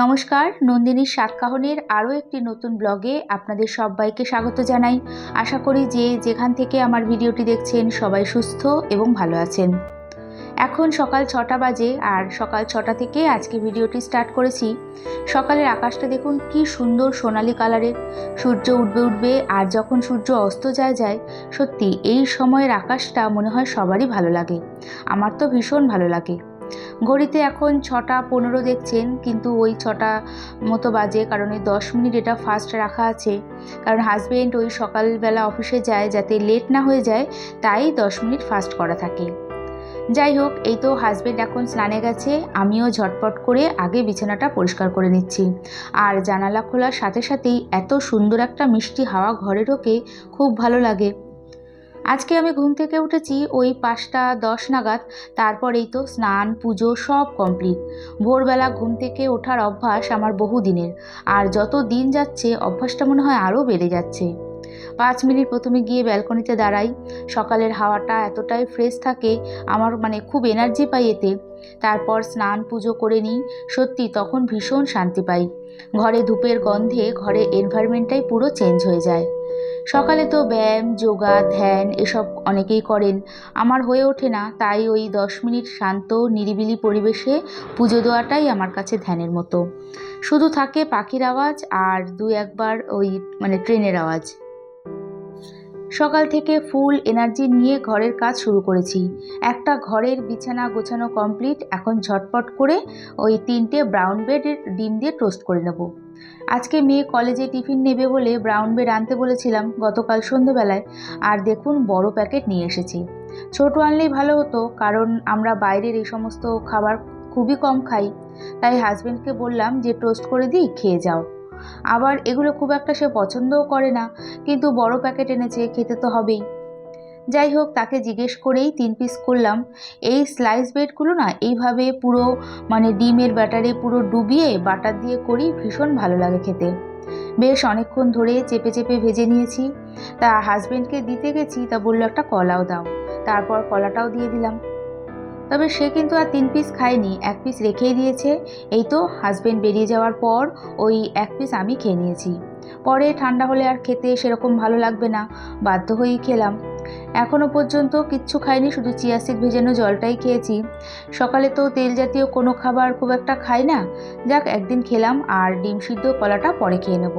নমস্কার নন্দিনীর সাতকাহনের আরও একটি নতুন ব্লগে আপনাদের সবাইকে স্বাগত জানাই। আশা করি যে যেখান থেকে আমার ভিডিওটি দেখছেন সবাই সুস্থ এবং ভালো আছেন। এখন সকাল ছটা বাজে আর সকাল ছটা থেকে আজকে ভিডিওটি স্টার্ট করেছি। সকালের আকাশটা দেখুন কি সুন্দর সোনালি কালারের। সূর্য উঠবে উঠবে আর যখন সূর্য অস্ত যায় যায়, সত্যি এই সময়ের আকাশটা মনে হয় সবারই ভালো লাগে। আমার তো ভীষণ ভালো লাগে। ঘড়িতে এখন ছটা পনেরো দেখছেন, কিন্তু ওই ছটা মতো বাজে কারণ এই দশ মিনিট এটা ফার্স্ট রাখা আছে। কারণ হাজবেন্ড ওই সকালবেলা অফিসে যায় যাতে লেট না হয়ে যায়, তাই দশ মিনিট ফার্স্ট করা থাকে। যাই হোক, এই তো হাজবেন্ড এখন স্নানে গেছে, আমিও ঝটপট করে আগে বিছানাটা পরিষ্কার করে নিচ্ছি। আর জানালা খোলার সাথে সাথেই এত সুন্দর একটা মিষ্টি হাওয়া ঘরে ঢোকে খুব ভালো লাগে। আজকে আমি ঘুম থেকে উঠেছি ওই পাঁচটা দশ নাগাদ, তারপরেই তো স্নান, পুজো সব কমপ্লিট ভোরবেলা ঘুম থেকে ওঠার অভ্যাস আমার বহু দিনের আর যত দিন যাচ্ছে অভ্যাসটা মনে হয় আরও বেড়ে যাচ্ছে। পাঁচ মিনিট প্রথমে গিয়ে ব্যালকনিতে দাঁড়াই। সকালের হাওয়াটা এতটাই ফ্রেশ থাকে, আমার মানে খুব এনার্জি পাই এতে। তারপর স্নান, পুজো করে নিই। সত্যি তখন ভীষণ শান্তি পাই। ঘরে ধূপের গন্ধে ঘরে এনভায়রনমেন্টটাই পুরো চেঞ্জ হয়ে যায়। সকালে তো ব্যায়াম, যোগা, ধ্যান এসব অনেকেই করেন। আমার হয়ে ওঠে না, তাই ওই দশ মিনিট শান্ত, নিরিবিলি পরিবেশে পুজো দেওয়াটাই আমার কাছে ধ্যানের মতো। শুধু থাকে পাখির আওয়াজ আর দু একবার ওই মানে ট্রেনের আওয়াজ। সকাল থেকে ফুল, এনার্জি নিয়ে ঘরের কাজ শুরু করেছি। একটা ঘরের বিছানা গোছানো কমপ্লিট, এখন ঝটপট করে ওই তিনটে ব্রাউন ব্রেডের ডিম দিয়ে টোস্ট করে নেব। আজকে মেয়ে কলেজে টিফিন নেবে বলে ব্রাউন ব্রেড আনতে বলেছিলাম গতকাল সন্ধেবেলায় আর দেখুন বড় প্যাকেট নিয়ে এসেছি। ছোট আনলেই ভালো হতো, কারণ আমরা বাইরের এই সমস্ত খাবার খুবই কম খাই। তাই হাজব্যান্ডকে বললাম যে টোস্ট করে দিই, খেয়ে যাও। আবার এগুলো খুব একটা সে পছন্দও করে না, কিন্তু বড় প্যাকেট এনেছে, খেতে তো হবেই। যাই হোক, তাকে জিজ্ঞেস করেই তিন পিস করলাম। এই স্লাইস ব্রেডগুলো না, এইভাবে পুরো মানে ডিমের ব্যাটারে পুরো ডুবিয়ে বাটার দিয়ে করি, ভীষণ ভালো লাগে খেতে। বেশ অনেকক্ষণ ধরে চেপে চেপে ভেজে নিয়েছি। তা হাজব্যান্ডকে দিতে গেছি, তা বলল, একটা কলাও দাও। তারপর কলাটাও দিয়ে দিলাম। তবে সে কিন্তু আর তিন পিস খায়নি, এক পিস রেখেই দিয়েছে। এই তো হাজব্যান্ড বেরিয়ে যাওয়ার পর ওই এক পিস আমি খেয়ে নিয়েছি। পরে ঠান্ডা হলে আর খেতে সেরকম ভালো লাগবে না, বাধ্য হয়েই খেলাম। এখনও পর্যন্ত কিচ্ছু খাইনি, শুধু চিয়াসিড ভেজানো জলটাই খেয়েছি। সকালে তো তেল জাতীয় কোনো খাবার খুব একটা খাই না। যাক, একদিন খেলাম আর ডিম সিদ্ধ কলাটা পরে খেয়ে নেব।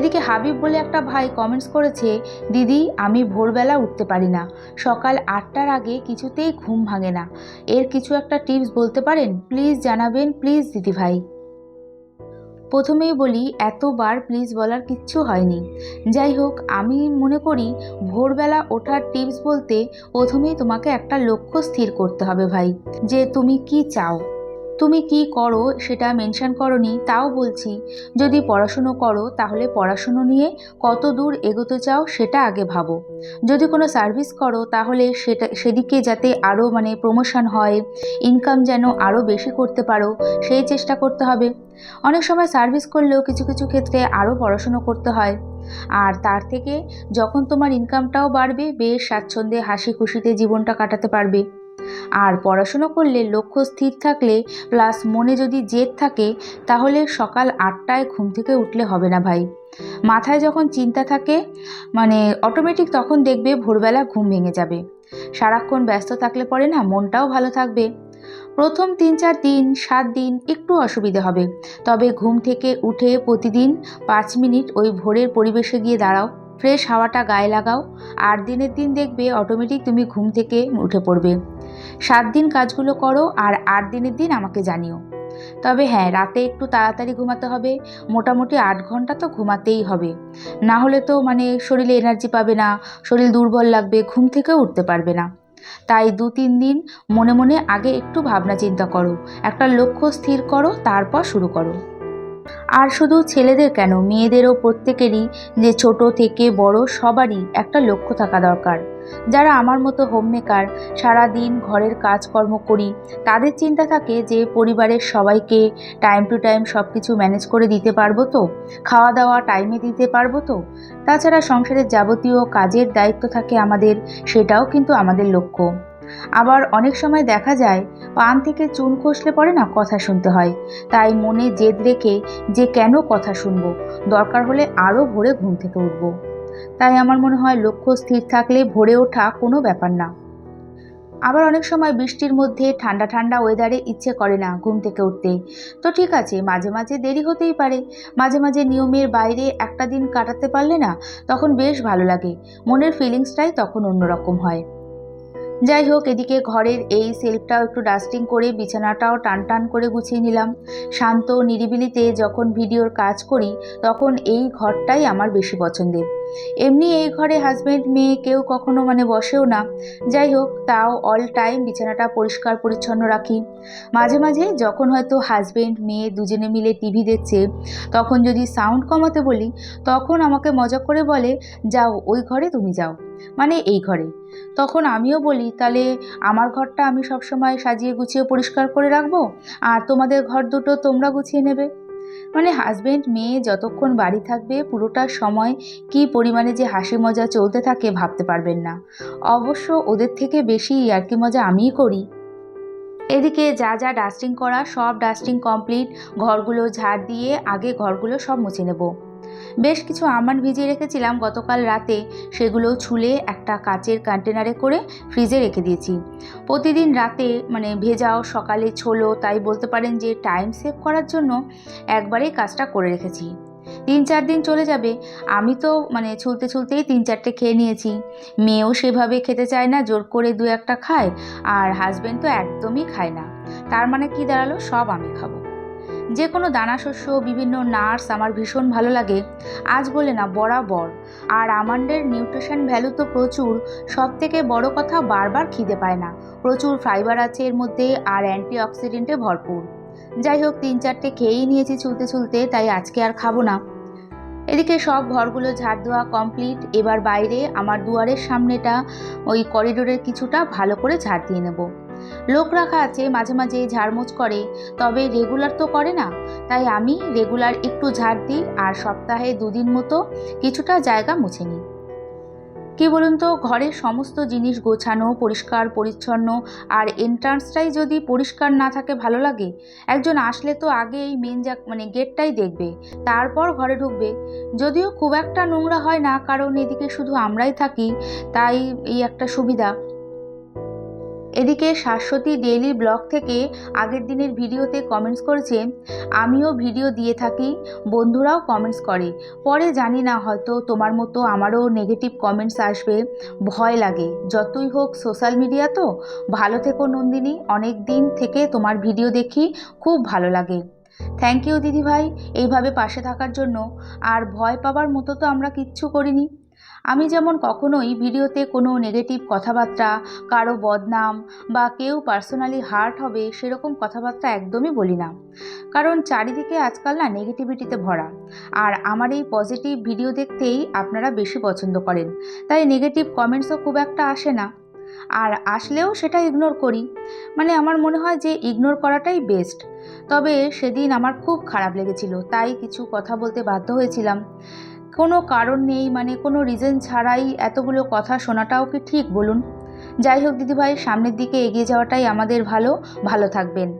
এদিকে হাবিব বলে একটা ভাই কমেন্টস করেছে, দিদি, আমি ভোরবেলা উঠতে পারি না। সকাল আটটার আগে কিছুতেই ঘুম ভাঙে না। এর কিছু একটা টিপস বলতে পারেন? প্লিজ জানাবেন প্লিজ দিদি ভাই। প্রথমেই বলি, এতবার প্লিজ বলার কিচ্ছু হয়নি। যাই হোক, আমি মনে করি ভোরবেলা ওঠার টিপস বলতে প্রথমেই তোমাকে একটা লক্ষ্য স্থির করতে হবে ভাই, যে তুমি কি চাও। তুমি কি করো সেটা মেনশন করনি, তাও বলছি, যদি পড়াশুনো করো তাহলে পড়াশুনো নিয়ে কত দূর এগোতে চাও সেটা আগে ভাবো। যদি কোনো সার্ভিস করো তাহলে সেটা, সেদিকে যাতে আরও মানে প্রমোশন হয় ইনকাম যেন আরও বেশি করতে পারো, সেই চেষ্টা করতে হবে। অনেক সময় সার্ভিস করলেও কিছু কিছু ক্ষেত্রে আরও পড়াশুনো করতে হয়। আর তার থেকে যখন তোমার ইনকামটাও বাড়বে, বেশ স্বাচ্ছন্দ্যে হাসি খুশিতে জীবনটা কাটাতে পারবে। আর পড়াশুনো করলে লক্ষ্য স্থির থাকলে প্লাস মনে যদি জেদ থাকে, তাহলে সকাল আটটায় ঘুম থেকে উঠলে হবে না ভাই। মাথায় যখন চিন্তা থাকে মানে অটোমেটিক তখন দেখবে ভোরবেলা ঘুম ভেঙে যাবে। সারাক্ষণ ব্যস্ত থাকলে পরে না মনটাও ভালো থাকবে। প্রথম তিন চার দিন, সাত দিন একটু অসুবিধে হবে। তবে ঘুম থেকে উঠে প্রতিদিন পাঁচ মিনিট ওই ভোরের পরিবেশে গিয়ে দাঁড়াও। ফ্রেশ হাওয়াটা গায়ে লাগাও। আর দিনের দিন দেখবে অটোমেটিক তুমি ঘুম থেকে উঠে পড়বে। সাত দিন কাজগুলো করো আর আট দিনের দিন আমাকে জানিও। তবে হ্যাঁ রাতে একটু তাড়াতাড়ি ঘুমাতে হবে। মোটামুটি আট ঘণ্টা তো ঘুমাতেই হবে। না হলে তো মানে শরীরে এনার্জি পাবে না, শরীর দুর্বল লাগবে, ঘুম থেকেও উঠতে পারবে না। তাই দু তিন দিন মনে মনে আগে একটু ভাবনা চিন্তা করো, একটা লক্ষ্য স্থির করো, তারপর শুরু করো। আর শুধু ছেলেদের কেন? মেয়েদেরও প্রত্যেকেরই যে ছোট থেকে বড় সবারই একটা লক্ষ্য থাকা দরকার। যারা আমার মতো হোম মেকার সারাদিন ঘরের কাজকর্ম করি, তাদের চিন্তা থাকে যে পরিবারের সবাইকে টাইম টু টাইম সব কিছু ম্যানেজ করে দিতে পারব তো? খাওয়া দাওয়া টাইমে দিতে পারব তো? তাছাড়া সংসারের যাবতীয় কাজের দায়িত্ব থাকে আমাদের, সেটাও কিন্তু আমাদের লক্ষ্য। আবার অনেক সময় দেখা যায়, পান থেকে চুন খসলে পরে না কথা শুনতে হয়। তাই মনে জেদ রেখে যে কেন কথা শুনব? দরকার হলে আরও ভোরে ঘুম থেকে উঠবো। তাই আমার মনে হয় লক্ষ্য স্থির থাকলে ভোরে ওঠা কোনো ব্যাপার না। আবার অনেক সময় বৃষ্টির মধ্যে ঠান্ডা ঠান্ডা ওয়েদারে ইচ্ছে করে না ঘুম থেকে উঠতে। তো ঠিক আছে, মাঝে মাঝে দেরি হতেই পারে। মাঝে মাঝে নিয়মের বাইরে একটা দিন কাটাতে পারলে না তখন বেশ ভালো লাগে। মনের ফিলিংসটাই তখন অন্যরকম হয়। যাই হোক, এদিকে ঘরের এই সেলফটাও একটু ডাস্টিং করে, বিছানাটাও টান টান করে গুছিয়ে নিলাম। শান্ত নিরিবিলিতে যখন ভিডিওর কাজ করি, তখন এই ঘরটাই আমার বেশি পছন্দের। এমনি এই ঘরে হাজব্যান্ড মেয়ে কেউ কখনো মানে বসেও না। যাই হোক, তাও অল টাইম বিছানাটা পরিষ্কার পরিচ্ছন্ন রাখি। মাঝে মাঝে যখন হয়তো হাজব্যান্ড মেয়ে দুজনে মিলে টিভি দেখছে, তখন যদি সাউন্ড কমাতে বলি, তখন আমাকে মজা করে বলে, যাও, ওই ঘরে তুমি যাও। মানে এই ঘরে। তখন আমিও বলি, তাহলে আমার ঘরটা আমি সবসময় সাজিয়ে গুছিয়ে পরিষ্কার করে রাখব? আর তোমাদের ঘর দুটো তোমরা গুছিয়ে নেবে? মানে হাজব্যান্ড মেয়ে যতক্ষণ বাড়ি থাকবে, পুরোটা সময় কি পরিমাণে যে হাসি মজা চলতে থাকে ভাবতে পারবেন না। অবশ্য ওদের থেকে বেশি ইয়ার্কি মজা আমিই করি। এদিকে যা যা ডাস্টিং করা, সব ডাস্টিং কমপ্লিট ঘরগুলো ঝাড় দিয়ে আগে ঘরগুলো সব মুছে নেব। বেশ কিছু আমন্ড ভিজিয়ে রেখেছিলাম গতকাল রাতে। সেগুলো ছুলে একটা কাচের কন্টেনারে করে ফ্রিজে রেখে দিয়েছি। প্রতিদিন রাতে মানে ভেজাও সকালে ছোলো, তাই বলতে পারেন যে টাইম সেভ করার জন্য একবারেই কাজটা করে রেখেছি। তিন চার দিন চলে যাবে। আমি তো মানে ছুলতে ছুলতেই তিন চারটে খেয়ে নিয়েছি। মেয়েও সেভাবে খেতে চায় না, জোর করে দু একটা খায়, আর হাজব্যান্ড তো একদমই খায় না। তার মানে কি দাঁড়াল? সব আমি খাব। যে কোনো দানা শস্য, বিভিন্ন নার্স আমার ভীষণ ভালো লাগে। আজ বলে না, বরাবর। আর আমান্ডের নিউট্রিশন ভ্যালু তো প্রচুর সব থেকে বড় কথা বারবার খিদে পায় না। প্রচুর ফাইবার আছে এর মধ্যে আর অ্যান্টিঅক্সিডেন্টে ভরপুর। যাই হোক, তিন চারটে খেয়েই নিয়েছি চুলতে চুলতে, তাই আজকে আর খাব না। এদিকে সব ঘরগুলো ঝাড় দেওয়া কমপ্লিট, এবার বাইরে আমার দুয়ারের সামনেটা, ওই করিডোরের কিছুটা ভালো করে ঝাড় দিয়ে নেব। লোক রাখা আছে, মাঝে মাঝে ঝাড়মোছ করে, তবে রেগুলার তো করে না। তাই আমি রেগুলার একটু ঝাড় দিই আর সপ্তাহে দুদিন মতো কিছুটা জায়গা মুছে নিই। কি বলুন তো ঘরের সমস্ত জিনিস গোছানো, পরিষ্কার, পরিচ্ছন্ন আর এন্ট্রান্সটাই যদি পরিষ্কার না থাকে ভালো লাগে? একজন আসলে তো আগে এই মেন যা মানে গেটটাই দেখবে, তারপর ঘরে ঢুকবে। যদিও খুব একটা নোংরা হয় না, কারণ এদিকে শুধু আমরাই থাকি, তাই এই একটা সুবিধা। এদিকে শাশ্বতী ডেইলি ব্লগ থেকে আগের দিনের ভিডিওতে কমেন্টস করেছে, আমিও ভিডিও দিয়ে থাকি, বন্ধুরাও কমেন্টস করে। পরে জানি না হয়তো তোমার মতো আমারও নেগেটিভ কমেন্টস আসবে। ভয় লাগে। যতই হোক সোশ্যাল মিডিয়া তো। ভালো থেকো নন্দিনী। অনেক দিন থেকে তোমার ভিডিও দেখি। খুব ভালো লাগে। থ্যাংক ইউ দিদিভাই। এইভাবে পাশে থাকার জন্য। আর ভয় পাবার মতো তো আমরা কিচ্ছু করিনি। আমি যেমন কখনোই ভিডিওতে কোনো নেগেটিভ কথাবার্তা, কারও বদনাম বা কেউ পার্সোনালি হার্ট হবে সেরকম কথাবার্তা একদমই বলি না। কারণ চারিদিকে আজকাল না নেগেটিভিটিতে ভরা। আর আমার এই পজিটিভ ভিডিও দেখতেই আপনারা বেশি পছন্দ করেন। তাই নেগেটিভ কমেন্টসও খুব একটা আসে না। আর আসলেও সেটা ইগনোর করি। মানে আমার মনে হয় যে ইগনোর করাটাই বেস্ট তবে সেদিন আমার খুব খারাপ লেগেছিল। তাই কিছু কথা বলতে বাধ্য হয়েছিলাম। কোনো কারণ নেই মানে কোনো রিজন ছাড়াই এতগুলো কথা শোনাটাও কি ঠিক বলুন? যাই হোক দিদিভাই, সামনের দিকে এগিয়ে যাওয়াটাই আমাদের ভালো। ভালো থাকবেন।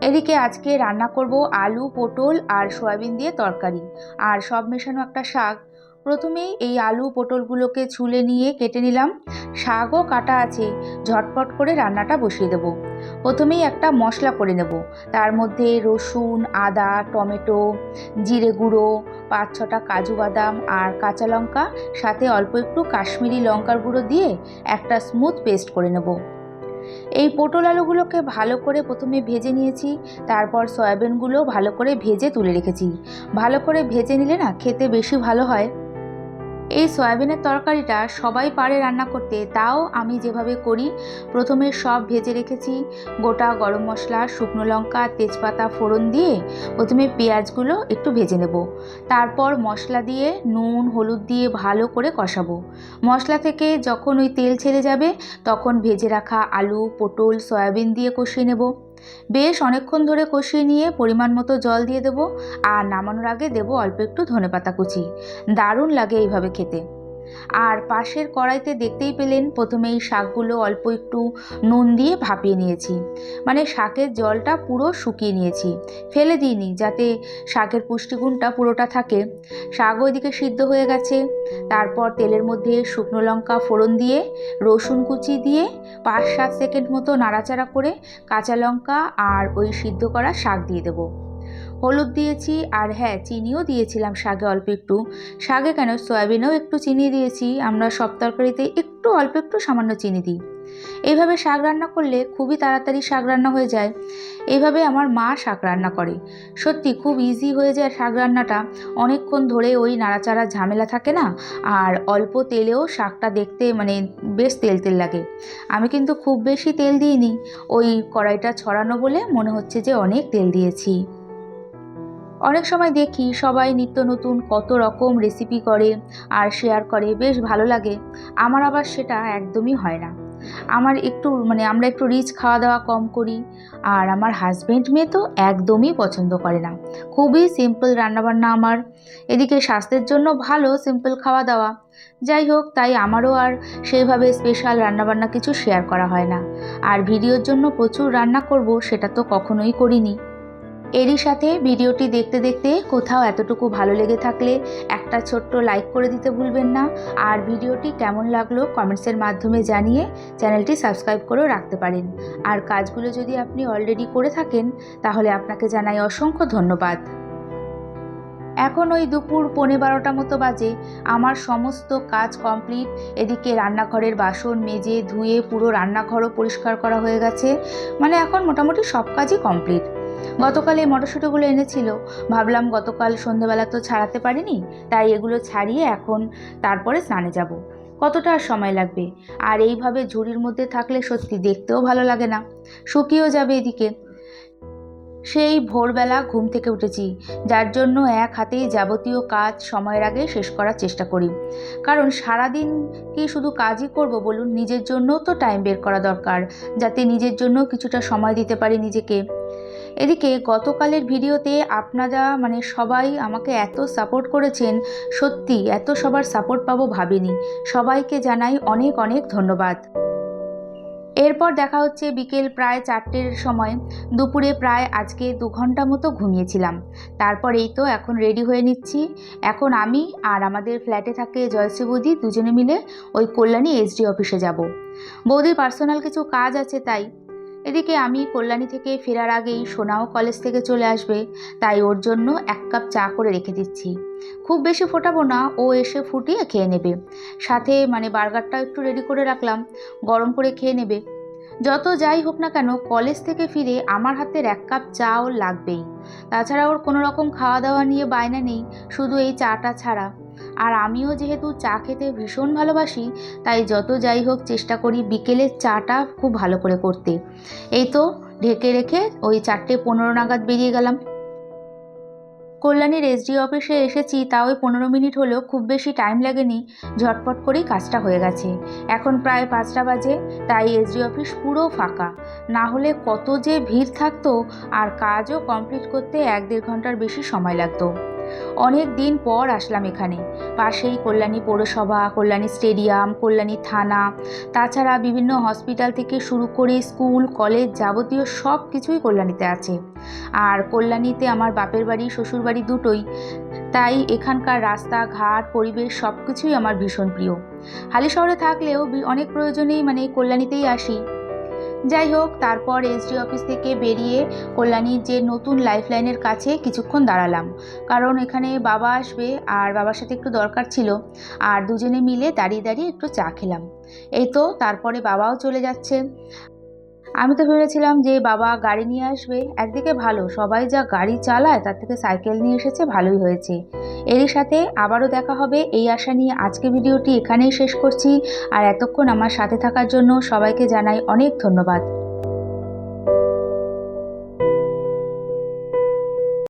এদিকে আজকে রান্না করব আলু, পটল আর সয়াবিন দিয়ে তরকারি। আর সব মেশানো একটা শাক প্রথমেই এই আলু পটলগুলোকে ছুলে নিয়ে কেটে নিলাম। শাকও কাটা আছে। ঝটপট করে রান্নাটা বসিয়ে দেবো। প্রথমেই একটা মশলা করে নেব। তার মধ্যে রসুন, আদা, টমেটো, জিরে গুঁড়ো, পাঁচ ছটা কাজু বাদাম আর কাঁচা লঙ্কা, সাথে অল্প একটু কাশ্মীরি লঙ্কার গুঁড়ো দিয়ে একটা স্মুথ পেস্ট করে নেব। এই পটল আলুগুলোকে ভালো করে প্রথমে ভেজে নিয়েছি, তারপর সয়াবিনগুলো ভালো করে ভেজে তুলে রেখেছি। ভালো করে ভেজে নিলে না খেতে বেশি ভালো হয়। এই সয়াবিনের তরকারিটা সবাই পারে রান্না করতে, তাও আমি যেভাবে করি, প্রথমে সব ভেজে রেখেছি, গোটা গরম মশলা, শুকনো লঙ্কা, তেজপাতা, ফোড়ন দিয়ে প্রথমে পেঁয়াজগুলো একটু ভেজে নেব। তারপর মশলা দিয়ে নুন, হলুদ দিয়ে ভালো করে কষাবো। মশলা থেকে যখন ওই তেল ছেড়ে যাবে, তখন ভেজে রাখা আলু, পটল, সয়াবিন দিয়ে কষিয়ে নেব। বেশ অনেকক্ষণ ধরে কষিয়ে নিয়ে পরিমাণ মতো জল দিয়ে দেবো, আর নামানোর আগে দেবো অল্প একটু ধনেপাতা কুচি। দারুণ লাগে এইভাবে খেতে। আর পাশের কড়াইতে দেখতেই পেলেন প্রথমে এই শাকগুলো অল্প একটু নুন দিয়ে ভাপিয়ে নিয়েছি। মানে শাকের জলটা পুরো শুকিয়ে নিয়েছি। ফেলে দিইনি, যাতে শাকের পুষ্টিগুণটা পুরোটা থাকে। শাক ওইদিকে সিদ্ধ হয়ে গেছে। তারপর তেলের মধ্যে শুকনো লঙ্কা ফোড়ন দিয়ে, রসুন কুচি দিয়ে, পাঁচ সাত সেকেন্ড মতো নাড়াচাড়া করে কাঁচা লঙ্কা আর ওই সিদ্ধ করা শাক দিয়ে দেবো। হলুদ দিয়েছি আর হ্যাঁ চিনিও দিয়েছিলাম শাগে অল্প একটু। শাগে কেন? সয়াবিনেও একটু চিনি দিয়েছি। আমরা সব তরকারিতে একটু অল্প একটু সামান্য চিনি দিই। এইভাবে শাক রান্না করলে খুবই তাড়াতাড়ি শাক রান্না হয়ে যায়। এইভাবে আমার মা শাক রান্না করে। সত্যি খুব ইজি হয়ে যায় শাক রান্নাটা। অনেকক্ষণ ধরে ওই নাড়াচাড়া ঝামেলা থাকে না? আর অল্প তেলেও শাকটা দেখতে মানে বেশ তেল তেল লাগে। আমি কিন্তু খুব বেশি তেল দিইনি। ওই কড়াইটা ছড়ানো বলে মনে হচ্ছে যে অনেক তেল দিয়েছি। অনেক সময় দেখি সবাই নিত্য নতুন কত রকম রেসিপি করে আর শেয়ার করে, বেশ ভালো লাগে। আমার আবার সেটা একদমই হয় না। আমার একটু মানে আমরা একটু রিচ খাওয়া দাওয়া কম করি আর আমার হাজব্যান্ড মেয়ে তো একদমই পছন্দ করে না। খুবই সিম্পল রান্নাবান্না আমার। এদিকে স্বাস্থ্যের জন্য ভালো সিম্পল খাওয়া দাওয়া। যাই হোক, তাই আমারও আর সেইভাবে স্পেশাল রান্নাবান্না কিছু শেয়ার করা হয় না। আর ভিডিওর জন্য প্রচুর রান্না করব, সেটা তো কখনোই করিনি। এরই সাথে ভিডিওটি দেখতে দেখতে কোথাও এতটুকু ভালো লেগে থাকলে একটা ছোট্ট লাইক করে দিতে ভুলবেন না। আর ভিডিওটি কেমন লাগল কমেন্টসের মাধ্যমে জানিয়ে চ্যানেলটি সাবস্ক্রাইব করেও রাখতে পারেন। আর কাজগুলো যদি আপনি অলরেডি করে থাকেন, তাহলে আপনাকে জানাই অসংখ্য ধন্যবাদ। এখন ওই দুপুর পৌনে বারোটা মতো বাজে। আমার সমস্ত কাজ কমপ্লিট এদিকে রান্নাঘরের বাসন মেজে ধুয়ে পুরো রান্নাঘরও পরিষ্কার করা হয়ে গেছে। মানে এখন মোটামুটি সব কাজই কমপ্লিট গতকাল এই মটরশুঁটিগুলো এনেছিল। ভাবলাম গতকাল সন্ধেবেলা তো ছাড়াতে পারিনি, তাই এগুলো ছাড়িয়ে এখন তারপরে স্নানে যাব। কতটা আর সময় লাগবে? আর এইভাবে ঝুড়ির মধ্যে থাকলে সত্যি দেখতেও ভালো লাগে না। শুকিয়েও যাবে এদিকে। সেই ভোরবেলা ঘুম থেকে উঠেছি, যার জন্য এক হাতেই যাবতীয় কাজ সময়ের আগে শেষ করার চেষ্টা করি। কারণ সারাদিন কি শুধু কাজই করব বলুন, নিজের জন্যও তো টাইম বের করা দরকার, যাতে নিজের জন্য কিছুটা সময় দিতে পারি নিজেকে। এদিকে গতকালের ভিডিওতে আপনারা মানে সবাই আমাকে এত সাপোর্ট করেছেন, সত্যি এত সবার সাপোর্ট পাবো ভাবিনি। সবাইকে জানাই অনেক অনেক ধন্যবাদ। এরপর দেখা হচ্ছে বিকেল প্রায় চারটের সময়, দুপুরে প্রায় আজকে দু ঘণ্টা মতো ঘুমিয়েছিলাম। তারপর এই তো এখন রেডি হয়ে নিচ্ছি। এখন আমি আর আমাদের ফ্ল্যাটে থাকে জয়শ্রী বৌদি দুজনে মিলে ওই কল্যাণী এসডি অফিসে যাব। বৌদির পার্সোনাল কিছু কাজ আছে তাই এদিকে আমি কল্যাণী থেকে ফেরার আগেই সোনাও কলেজ থেকে চলে আসবে, তাই ওর জন্য এক কাপ চা করে রেখে দিচ্ছি। খুব বেশি ফোটাবো না, ও এসে ফুটিয়ে খেয়ে নেবে। সাথে মানে বার্গারটা একটু রেডি করে রাখলাম, গরম করে খেয়ে নেবে। যত যাই হোক না কেন কলেজ থেকে ফিরে আমার হাতের এক কাপ চা ওর লাগবেই। তাছাড়া ওর কোনো রকম খাওয়া দাওয়া নিয়ে বায়না নেই, শুধু এই চাটা ছাড়া। আর আমিও যেহেতু চা খেতে ভীষণ ভালোবাসি, তাই যত যাই হোক চেষ্টা করি বিকেলের চাটা খুব ভালো করে করতে। এই তো ঢেকে রেখে ওই চারটে পনেরো নাগাদ বেরিয়ে গেলাম। কল্যাণীর এসডি অফিসে এসেছি, তা ওই পনেরো মিনিট হলেও খুব বেশি টাইম লাগেনি, ঝটপট করেই কাজটা হয়ে গেছে। এখন প্রায় পাঁচটা বাজে, তাই এসডি অফিস পুরো ফাঁকা। না হলে কত যে ভিড় থাকতো, আর কাজও কমপ্লিট করতে এক দেড় ঘণ্টার বেশি সময় লাগতো। অনেক দিন পর আসলাম এখানে। পাশেই কল্যাণী পৌরসভা, কল্যাণী স্টেডিয়াম, কল্যাণী থানা, তাছাড়া বিভিন্ন হসপিটাল থেকে শুরু করে স্কুল, কলেজ যাবতীয় সব কিছুই কল্যাণীতে আছে। আর কল্যাণীতে আমার বাপের বাড়ি, শ্বশুর বাড়ি দুটোই, তাই এখানকার রাস্তাঘাট পরিবেশ সব কিছুই আমার ভীষণ প্রিয়। হালি শহরে থাকলেও অনেক প্রয়োজনেই মানে কল্যাণীতেই আসি। যাই হোক, তারপর এসডি অফিস থেকে বেরিয়ে কল্যাণীর যে নতুন লাইফ লাইনের কাছে কিছুক্ষণ দাঁড়ালাম। কারণ এখানে বাবা আসবে আর বাবার সাথে একটু দরকার ছিল। আর দুজনে মিলে দাঁড়িয়ে দাঁড়িয়ে একটু চা খেলাম। এই তো, তারপরে বাবাও চলে যাচ্ছে। আমি তো ভেবেছিলাম যে বাবা গাড়ি নিয়ে আসবে। একদিকে ভালো, সবাই যা গাড়ি চালায় তার থেকে সাইকেল নিয়ে এসেছে, ভালোই হয়েছে। এরই সাথে আবারও দেখা হবে। এই আশা নিয়ে আজকে ভিডিওটি এখানেই শেষ করছি। আর এতক্ষণ আমার সাথে থাকার জন্য সবাইকে জানাই অনেক ধন্যবাদ।